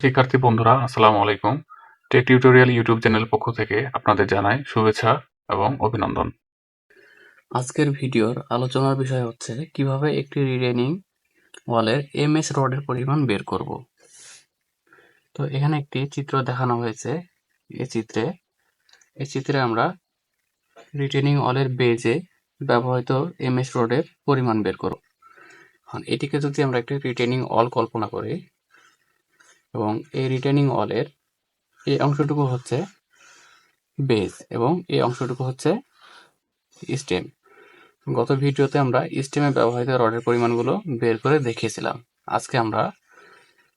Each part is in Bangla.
শিক্ষার্থী বন্ধুরা, আসসালামু আলাইকুম। টেক টিউটোরিয়াল ইউটিউব চ্যানেল পক্ষ থেকে আপনাদের জানাই শুভেচ্ছা এবং অভিনন্দন। আজকের ভিডিওর আলোচনার বিষয় হচ্ছে, কীভাবে একটি রিটেনিং ওয়ালের এমএস রডের পরিমাণ বের করব। তো এখানে একটি চিত্র দেখানো হয়েছে এই চিত্রে। এই চিত্রে আমরা রিটেনিং ওয়ালের বেজে ব্যবহৃত এমএস রডের পরিমাণ বের করব। এটিকে যদি আমরা একটি রিটেনিং অল কল্পনা করি এবং এই রিটেনিং অলের এই অংশটুকু হচ্ছে বেজ এবং এই অংশটুকু হচ্ছে স্টেম গত ভিডিওতে আমরা স্টেমে ব্যবহৃত রডের পরিমাণগুলো বের করে দেখিয়েছিলাম। আজকে আমরা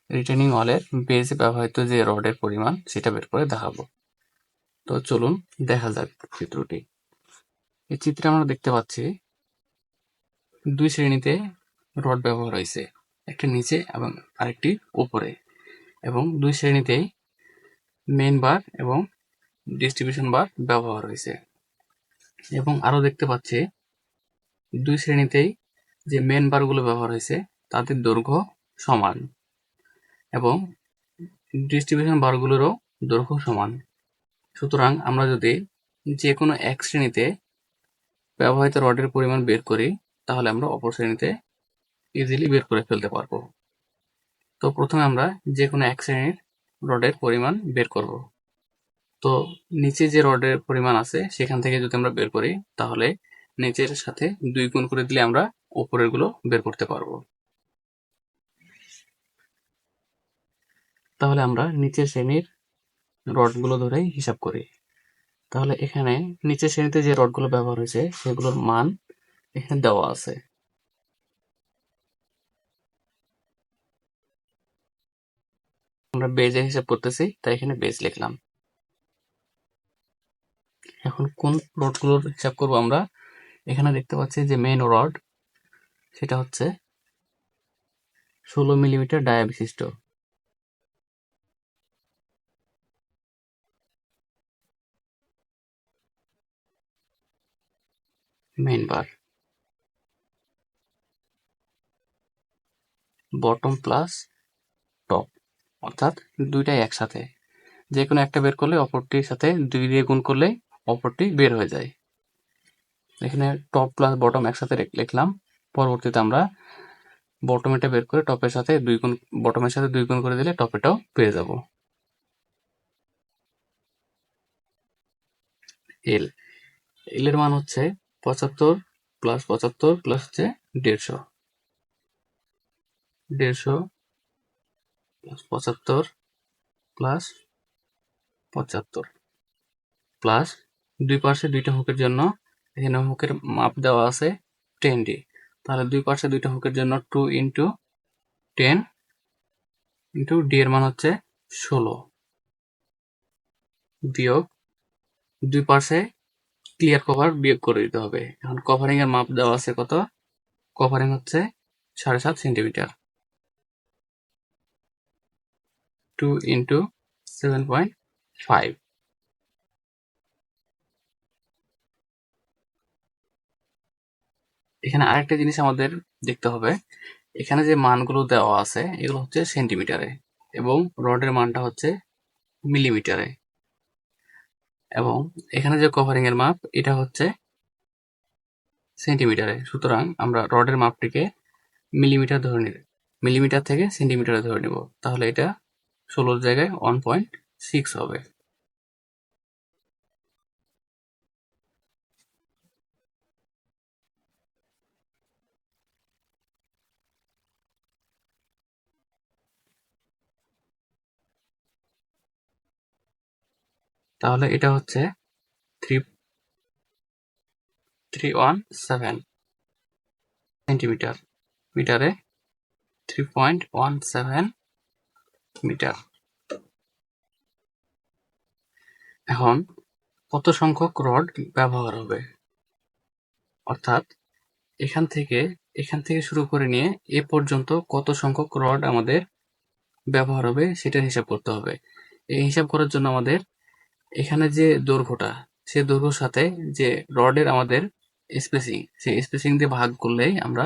রিটেনিং অলের বেজে ব্যবহৃত যে রডের পরিমাণ, সেটা বের করে দেখাবো। তো চলুন দেখা যাক চিত্রটি। এই চিত্রে আমরা দেখতে পাচ্ছি দুই শ্রেণীতে রড ব্যবহার হয়েছে, একটি নিচে এবং আরেকটি উপরে। এবং দুই শ্রেণীতেই মেইন বার এবং ডিস্ট্রিবিউশন বার ব্যবহার হয়েছে। এবং আরও দেখতে পাচ্ছি, দুই শ্রেণীতেই যে মেন বারগুলো ব্যবহার হয়েছে, তাদের দৈর্ঘ্য সমান এবং ডিস্ট্রিবিউশন বারগুলোরও দৈর্ঘ্য সমান। সুতরাং আমরা যদি যে কোনো এক শ্রেণীতে ব্যবহৃত রডের পরিমাণ বের করি, তাহলে আমরা অপর শ্রেণীতে ইজিলি বের করে ফেলতে পারব। তো প্রথমে আমরা যে কোনো এক শ্রেণির রডের পরিমাণ বের করব। তো নিচে যে রডের পরিমাণ আছে, সেখান থেকে যদি আমরা বের করি, তাহলে নিচের সাথে দুই গুণ করে দিলে আমরা উপরেরগুলো বের করতে পারব। তাহলে আমরা নিচের শ্রেণির রডগুলো ধরেই হিসাব করি। তাহলে এখানে নিচের শ্রেণীতে যে রডগুলো ব্যবহার হয়েছে, সেগুলোর মান এখানে দেওয়া আছে। আমরা বেজে হিসাব করতেছি, তাই এখানে বেজ লিখলাম। এখন কোন রডগুলোর হিসাব করব আমরা? এখানে দেখতে পাচ্ছি যে মেইন রড সেটা হচ্ছে ষোলো মিলিমিটার ডায়া বিশিষ্ট। মেইন বার বটম প্লাস অর্থাৎ দুইটাই একসাথে। যে কোনো একটা বের করলে অপরটির সাথে দুই দিয়ে গুণ করলে অপরটি বের হয়ে যায়। এখানে টপ প্লাস বটম একসাথে লিখলাম। পরবর্তীতে আমরা বটম এটা বের করে টপের সাথে দুই গুণ বটমের সাথে দুই গুণ করে দিলে টপেটাও পেয়ে যাব। এল এল এর মান হচ্ছে পঁচাত্তর প্লাস পঁচাত্তর প্লাস হচ্ছে দেড়শো। দেড়শো প্লাস পঁচাত্তর প্লাস পঁচাত্তর। প্লাস দুই পাশে দুইটা হুকের জন্য এখানে হুকের মাপ দেওয়া আছে টেন ডি তাহলে দুই পাশে দুইটা হুকের জন্য two into ten into d এর মান হচ্ছে ষোলো। বিয়োগ দুই পাশে ক্লিয়ার কভার বিয়োগ করে দিতে হবে। এখন কভারিং এর মাপ দেওয়া আছে কত? কভারিং হচ্ছে সাড়ে সাত centimetre two into seven point five এখানে আরেকটা জিনিস আমাদের দেখতে হবে। এখানে যে মানগুলো দেওয়া আছে, এগুলো হচ্ছে সেন্টিমিটারে এবং রডের মানটা হচ্ছে মিলিমিটারে। এবং এখানে যে কভারিং এর মাপ, এটা হচ্ছে সেন্টিমিটারে। সুতরাং আমরা রডের মাপটিকে মিলিমিটার ধরে নিব মিলিমিটার থেকে সেন্টিমিটারে ধরে নিব। তাহলে এটা ষোলোর জায়গায় ওয়ান পয়েন্ট সিক্স হবে। তাহলে এটা হচ্ছে three three one seven centimetre মিটারে three point one seven metre. এখন কত সংখ্যক রড ব্যবহার হবে? অর্থাৎ এখান থেকে এখান থেকে শুরু করে নিয়ে এ পর্যন্ত কত সংখ্যক রড আমাদের ব্যবহার হবে সেটার হিসাব করতে হবে। এই হিসাব করার জন্য আমাদের এখানে যে দৈর্ঘ্যটা, সে দৈর্ঘ্যর সাথে যে রডের আমাদের স্পেসিং সেই স্পেসিং দিয়ে ভাগ করলেই আমরা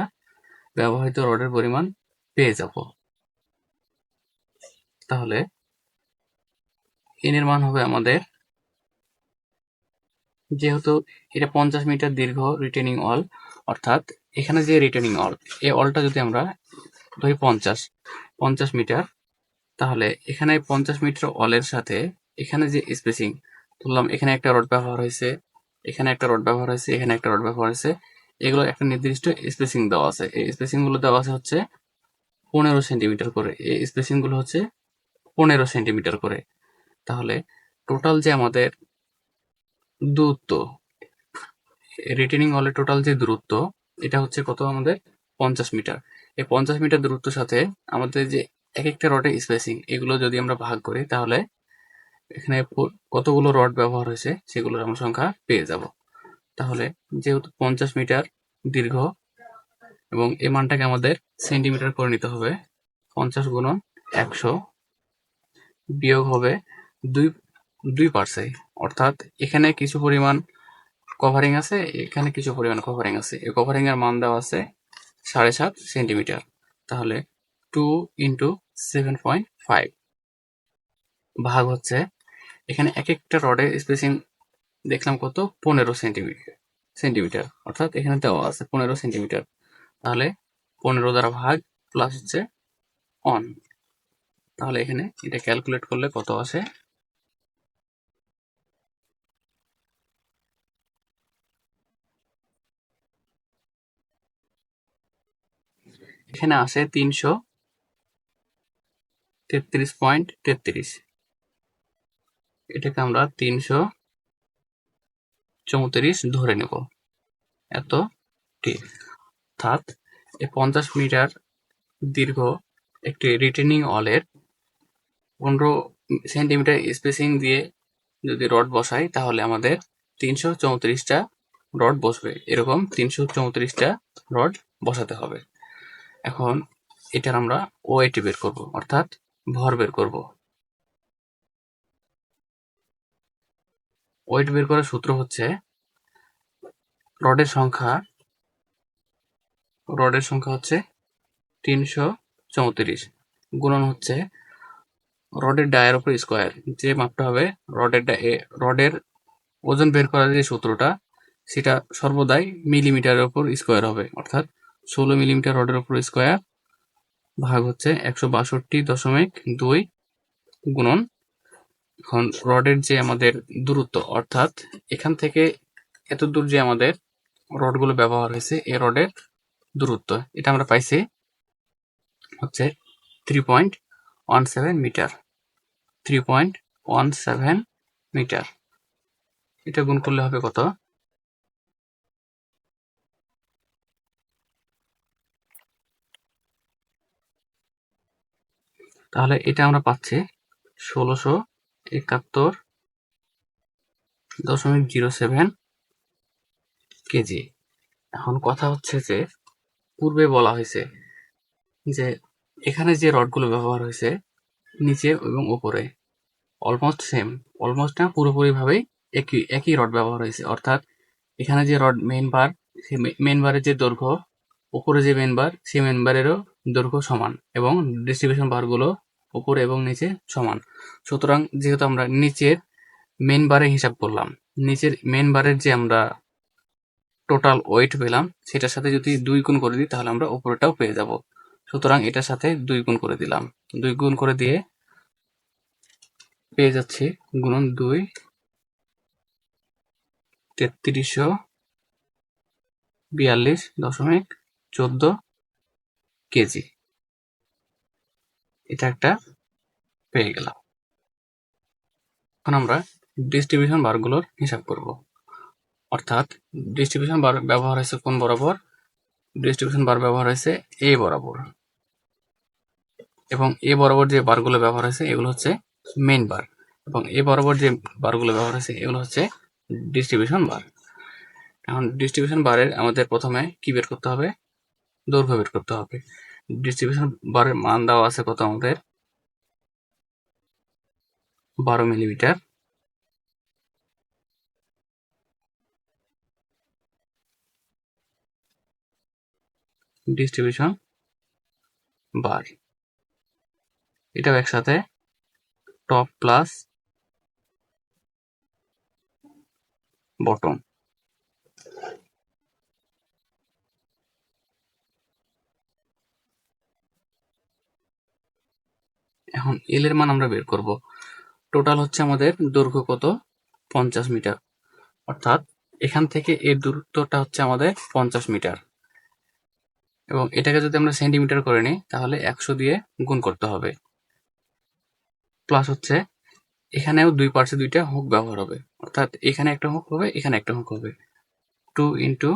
ব্যবহৃত রডের পরিমাণ পেয়ে যাব। তাহলে এন এর মান হবে আমাদের যেহেতু এটা পঞ্চাশ মিটার দীর্ঘ রিটেনিং অল অর্থাৎ এখানে যে রিটেনিং অল এই অলটা যদি আমরা ধরি পঞ্চাশ পঞ্চাশ মিটার, তাহলে এখানে পঞ্চাশ মিটার অলের সাথে এখানে যে স্পেসিং ধরলাম এখানে একটা রড ব্যবহার হয়েছে, এখানে একটা রড ব্যবহার হয়েছে, এখানে একটা রড ব্যবহার হয়েছে, এগুলো একটা নির্দিষ্ট স্পেসিং দেওয়া আছে। এই স্পেসিংগুলো দেওয়া আছে হচ্ছে পনেরো সেন্টিমিটার করে। এই স্পেসিংগুলো হচ্ছে পনেরো সেন্টিমিটার করে। তাহলে টোটাল যে আমাদের দূরত্ব রিটেনিং ওয়ালের টোটাল যে দূরত্ব, এটা হচ্ছে কত আমাদের? পঞ্চাশ মিটার। এই পঞ্চাশ মিটার দূরত্বের সাথে আমাদের যে এক একটা রডের স্পেসিং এগুলো যদি আমরা ভাগ করি, তাহলে এখানে কতগুলো রড ব্যবহার হয়েছে, সেগুলোর আমরা সংখ্যা পেয়ে যাব। তাহলে যেহেতু পঞ্চাশ মিটার দীর্ঘ এবং এই মানটাকে আমাদের সেন্টিমিটার করে নিতে হবে, পঞ্চাশ গুণন একশো বিয়োগ হবে দুই দুই পার্সে অর্থাৎ এখানে কিছু পরিমাণ কভারিং আছে, এখানে কিছু পরিমাণ কভারিং আছে। এই কভারিং এর মান দেওয়া আছে সাড়ে সাত সেন্টিমিটার। তাহলে two into seven point five ভাগ হচ্ছে, এখানে এক একটা রডের স্পেসিং দেখলাম কত? পনেরো সেন্টিমিটার সেন্টিমিটার। অর্থাৎ এখানে দেওয়া আছে পনেরো সেন্টিমিটার। তাহলে পনেরো দ্বারা ভাগ প্লাস হচ্ছে অন তাহলে এখানে এটা ক্যালকুলেট করলে কত আসে? এখানে আসে তিনশো তেত্রিশ পয়েন্ট তেত্রিশ। এটাকে আমরা তিনশো চৌত্রিশ ধরে নেব। এত ঠিক অর্থাৎ এই পঞ্চাশ মিটার দীর্ঘ একটি রিটেনিং অলের পনেরো সেন্টিমিটার স্পেসিং দিয়ে যদি রড বসাই, তাহলে আমাদের তিনশো চৌত্রিশটা রড বসবে। এরকম তিনশো চৌত্রিশটা রড বসাতে হবে। এখন এটার আমরা ওয়েট বের করব, অর্থাৎ ভর বের করব। ওয়েট বের করার সূত্র হচ্ছে রডের সংখ্যা রডের সংখ্যা হচ্ছে তিনশো চৌত্রিশ। গুণন হচ্ছে রডের ডায়ের উপর স্কোয়ার, যে মাপটা হবে রডের এ- রডের ওজন বের করার যে সূত্রটা, সেটা সর্বদাই মিলিমিটারের উপর স্কোয়ার হবে। অর্থাৎ ষোলো মিলিমিটার রডের উপর স্কোয়ার ভাগ হচ্ছে একশো বাষট্টি দশমিক দুই গুণন এখন রডের যে আমাদের দূরত্ব, অর্থাৎ এখান থেকে এত দূর যে আমাদের রডগুলো ব্যবহার হয়েছে এই রডের দূরত্ব, এটা আমরা পাইছি হচ্ছে three point one seven metre three point one seven metre এটা গুণ করলে হবে কত? তাহলে এটা আমরা পাচ্ছি ষোলোশো একাত্তর দশমিক জিরো সেভেন কেজি। এখন কথা হচ্ছে যে, পূর্বে বলা হয়েছে যে, এখানে যে রডগুলো ব্যবহার হয়েছে নিচে এবং ওপরে অলমোস্ট সেম অলমোস্ট না, পুরোপুরিভাবেই একই একই রড ব্যবহার হয়েছে। অর্থাৎ এখানে যে রড মেন বার সেই মেন বারের যে দৈর্ঘ্য ওপরে যে মেন বার সেই মেন বারেরও দৈর্ঘ্য সমান এবং ডিস্ট্রিবিউশন বারগুলো উপরে এবং নিচে সমান। সুতরাং যেহেতু আমরা নিচের মেন বারে হিসাব করলাম, নিচের মেন বারের যে আমরা টোটাল ওয়েট পেলাম, সেটার সাথে যদি দুই গুণ করে দিই, তাহলে আমরা উপরেটাও পেয়ে যাব। সুতরাং এটার সাথে দুই গুণ করে দিলাম। দুই গুণ করে দিয়ে পেয়ে যাচ্ছি গুণন দুই তেত্রিশশো বিয়াল্লিশ দশমিক চোদ্দ কেজি। এটা একটা পেয়ে গেলাম। এখন আমরা ডিস্ট্রিবিউশন বারগুলোর হিসাব করব। অর্থাৎ ডিস্ট্রিবিউশন বার ব্যবহার হয়েছে কোন বরাবর? ডিস্ট্রিবিউশন বার ব্যবহার হয়েছে এ বরাবর। এবং এ বরাবর যে বারগুলো ব্যবহার হয়েছে, এগুলো হচ্ছে মেইন বার এবং এ বরাবর যে বারগুলো ব্যবহার হয়েছে, এগুলো হচ্ছে ডিস্ট্রিবিউশন বার এখন ডিস্ট্রিবিউশন বারের আমাদের প্রথমে কি বের করতে হবে? দৈর্ঘ্য বের করতে হবে। ডিস্ট্রিবিউশন বারের মান দেওয়া আছে কত আমাদের? বারো মিলিমিটার ডিস্ট্রিবিউশন বার এটাও একসাথে টপ প্লাস বটম এখন এল এর মান আমরা বের করব। টোটাল হচ্ছে আমাদের দৈর্ঘ্য কত? পঞ্চাশ মিটার। অর্থাৎ এখান থেকে এর দূরত্বটা হচ্ছে আমাদের পঞ্চাশ মিটার। এবং এটাকে যদি আমরা সেন্টিমিটার করে নিই, তাহলে একশো দিয়ে গুণ করতে হবে। প্লাস হচ্ছে, এখানেও দুই পার্শ্বে দুইটা হুক ব্যবহার হবে। অর্থাৎ এখানে একটা হুক হবে, এখানে একটা হুক হবে। Two into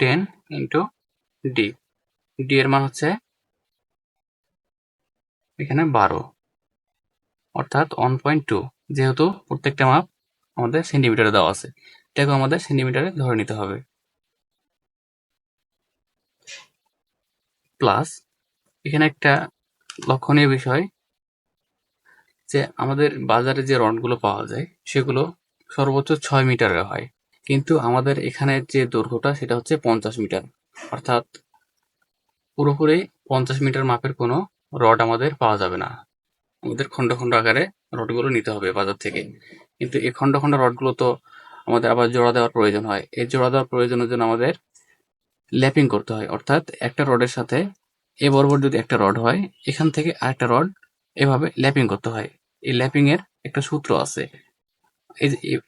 ten into D D এর মান হচ্ছে এখানে বারো। অর্থাৎ ওয়ান পয়েন্ট টু যেহেতু প্রত্যেকটা মাপ আমাদের সেন্টিমিটারে দেওয়া আছে। এটাকে আমাদের সেন্টিমিটারে ধরে নিতে হবে। প্লাস এখানে একটা লক্ষণীয় বিষয় যে আমাদের বাজারে যে রডগুলো পাওয়া যায়, সেগুলো সর্বোচ্চ ছয় মিটারের হয়। কিন্তু আমাদের এখানে যে দৈর্ঘ্যটা, সেটা হচ্ছে পঞ্চাশ মিটার। অর্থাৎ পুরোপুরি পঞ্চাশ মিটার মাপের কোনো রড আমাদের পাওয়া যাবে না। আমাদের খন্ড খন্ড আকারে রডগুলো নিতে হবে বাজার থেকে। কিন্তু এই খন্ড খন্ড রডগুলো তো আমাদের আবার জোড়া দেওয়ার প্রয়োজন হয়। এই জোড়া দেওয়ার প্রয়োজনের জন্য আমাদের ল্যাপিং করতে হয়। অর্থাৎ একটা রডের সাথে এ বরাবর যদি একটা রড হয়, এখান থেকে আরেকটা রড এভাবে ল্যাপিং করতে হয়। এই ল্যাপিং এর একটা সূত্র আছে।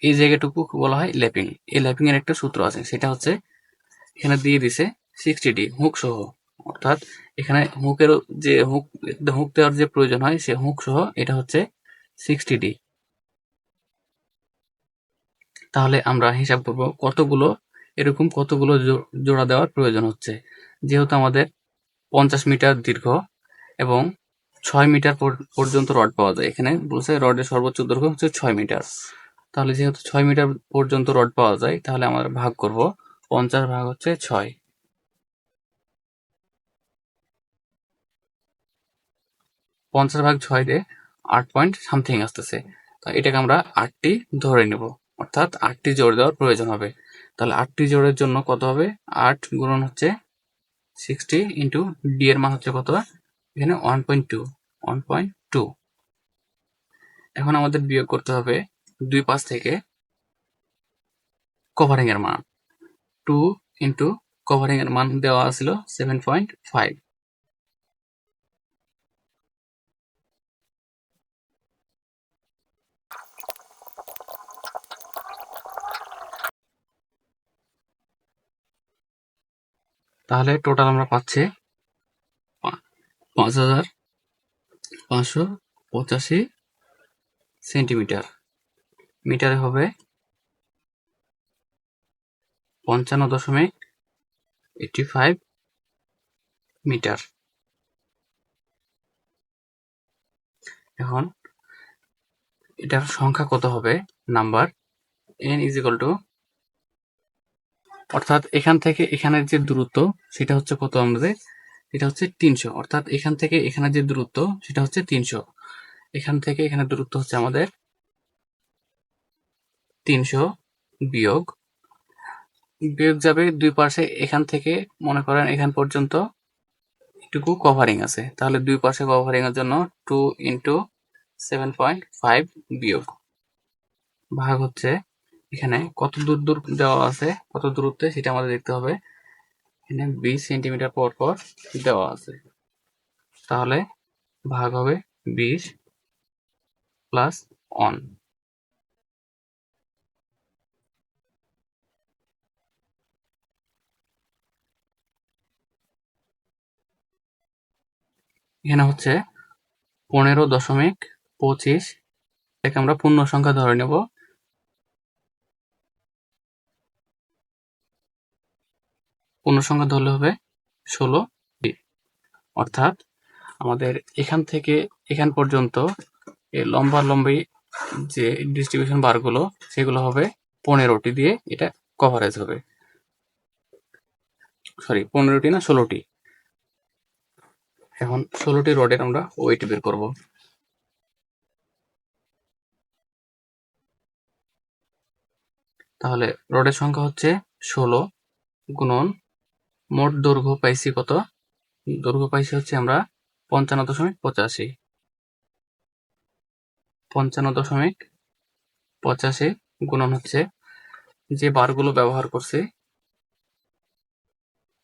এই জায়গাটুকু বলা হয় ল্যাপিং। এই ল্যাপিং এর একটা সূত্র আছে। সেটা হচ্ছে এখানে দিয়ে দিছে সিক্সটি ডি হুক সহ। অর্থাৎ এখানে হুকের যে, হুক হুক দেওয়ার যে প্রয়োজন হয়, সে হুক সহ এটা হচ্ছে সিক্সটি ডি তাহলে আমরা হিসাব করব কতগুলো এরকম কতগুলো জোড়া দেওয়ার প্রয়োজন হচ্ছে। যেহেতু আমাদের পঞ্চাশ মিটার দীর্ঘ এবং ছয় মিটার পর- পর্যন্ত রড পাওয়া যায়। এখানে বলছে রডের সর্বোচ্চ দৈর্ঘ্য হচ্ছে ছয় মিটার। তাহলে যেহেতু ছয় মিটার পর্যন্ত রড পাওয়া যায়, তাহলে আমরা ভাগ করব। পঞ্চাশ ভাগ হচ্ছে ছয়। পঞ্চাশ ভাগ ছয় দিয়ে আট পয়েন্ট সামথিং আসতেছে। তো এটাকে আমরা আটটি ধরে নেব। অর্থাৎ আটটি জোর দেওয়ার প্রয়োজন হবে। তাহলে আটটি জোড়ের জন্য কত হবে? আট গুণন হচ্ছে সিক্সটি ইন্টু ডি এর মান হচ্ছে কত? এখানে one point two one point two এখন আমাদের বিয়োগ করতে হবে দুই পাশ থেকে কভারিং এর মান। টু ইন্টু কভারিং এর মান দেওয়া ছিল সেভেন পয়েন্ট ফাইভ তাহলে টোটাল আমরা পাচ্ছি পাঁচ হাজার পাঁচশো পঁচাশি সেন্টিমিটার। মিটারে হবে পঞ্চান্ন দশমিক এইটটি ফাইভ মিটার। এখন এটার সংখ্যা কত হবে? Number N is equal to অর্থাৎ এখান থেকে এখানের যে দূরত্ব, সেটা হচ্ছে কত আমাদের? এটা হচ্ছে তিনশো। অর্থাৎ এখান থেকে এখানে যে দূরত্ব, সেটা হচ্ছে তিনশো। এখান থেকে এখানে দূরত্ব হচ্ছে আমাদের তিনশো বিয়োগ। বিয়োগ যাবে দুই পাশে এখান থেকে, মনে করেন এখান পর্যন্ত এটুকু কভারিং আছে। তাহলে দুই পাশে কভারিং এর জন্য two into seven point five বিয়োগ। ভাগ হচ্ছে এখানে কত দূর দূর দেওয়া আছে, কত দূরত্বে সেটা আমাদের দেখতে হবে। এখানে বিশ সেন্টিমিটার পর পর দেওয়া আছে। তাহলে ভাগ হবে বিশ প্লাস অন এখানে হচ্ছে পনেরো দশমিক পঁচিশ, এটাকে আমরা পূর্ণ সংখ্যা ধরে নেব। পূর্ণ সংখ্যা ধরলে হবে ষোলো অর্থাৎ আমাদের এখান থেকে এখান পর্যন্ত লম্বা লম্বি যে ডিস্ট্রিবিউশন বারগুলো সেগুলো হবে পনেরোটি দিয়ে এটা কভারেজ হবে। সরি পনেরোটি না ষোলোটি? এখন ষোলোটি রডের আমরা ওয়েট বের করব। তাহলে রডের সংখ্যা হচ্ছে ষোলো গুণন মোট দৈর্ঘ্য পাইছি কত? দৈর্ঘ্য পাইছি হচ্ছে আমরা পঞ্চান্ন দশমিক পঁচাশি। পঞ্চান্ন দশমিক পঁচাশি গুণন হচ্ছে যে বারগুলো ব্যবহার করছি,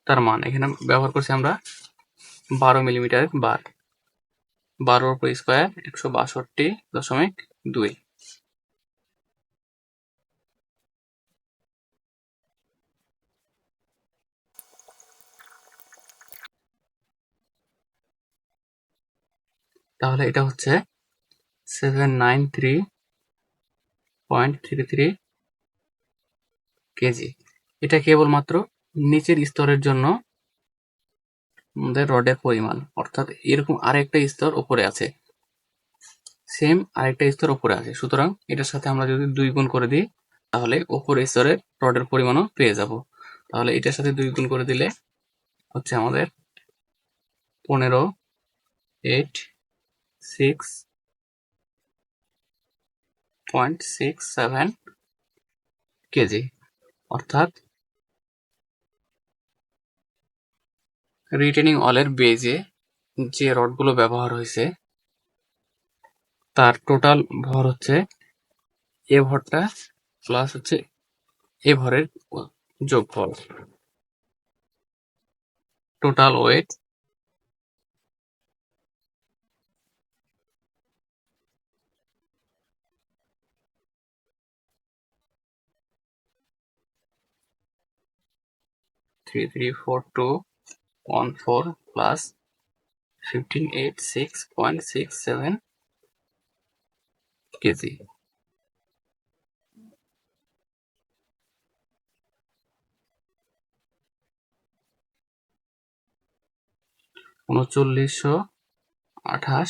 তার মান। এখানে ব্যবহার করছি আমরা বারো মিলিমিটার বার। বারোর স্কোয়ার একশো বাষট্টি দশমিক দুই। তাহলে এটা হচ্ছে seven nine three point three three KG. এটা কেবলমাত্র নিচের স্তরের জন্য আমাদের রডের পরিমাণ। অর্থাৎ এরকম আরেকটা স্তর উপরে আছে। সেম আরেকটা স্তর উপরে আছে। সুতরাং এটার সাথে আমরা যদি দুই গুণ করে দিই, তাহলে উপরের স্তরের রডের পরিমাণও পেয়ে যাব। তাহলে এটার সাথে দুই গুণ করে দিলে হচ্ছে আমাদের পনেরো eight six point six seven KG অর্থাৎ রিটেনিং অয়েলের বেজে যে রডগুলো ব্যবহার হয়েছে, তার টোটাল ভর হচ্ছে এ ভরটা প্লাস হচ্ছে এ ভরের যোগফল। Total weight three three four two one four plus fifteen eight six point six seven KG উনচল্লিশশো আঠাশ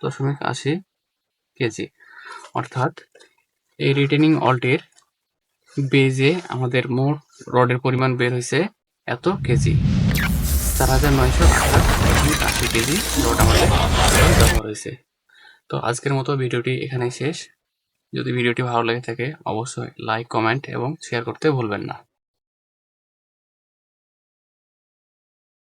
দশমিক আশি কেজি। অর্থাৎ এই রিটেনিং অলটির বেজে আমাদের মোট রডের পরিমাণ বের হয়েছে এত কেজি। চার হাজার নয়শো আশি কেজি রড আমাদের ব্যবহার হয়েছে। তো আজকের মতো ভিডিওটি এখানেই শেষ। যদি ভিডিওটি ভালো লেগে থাকে, অবশ্যই লাইক কমেন্ট এবং শেয়ার করতে ভুলবেন না।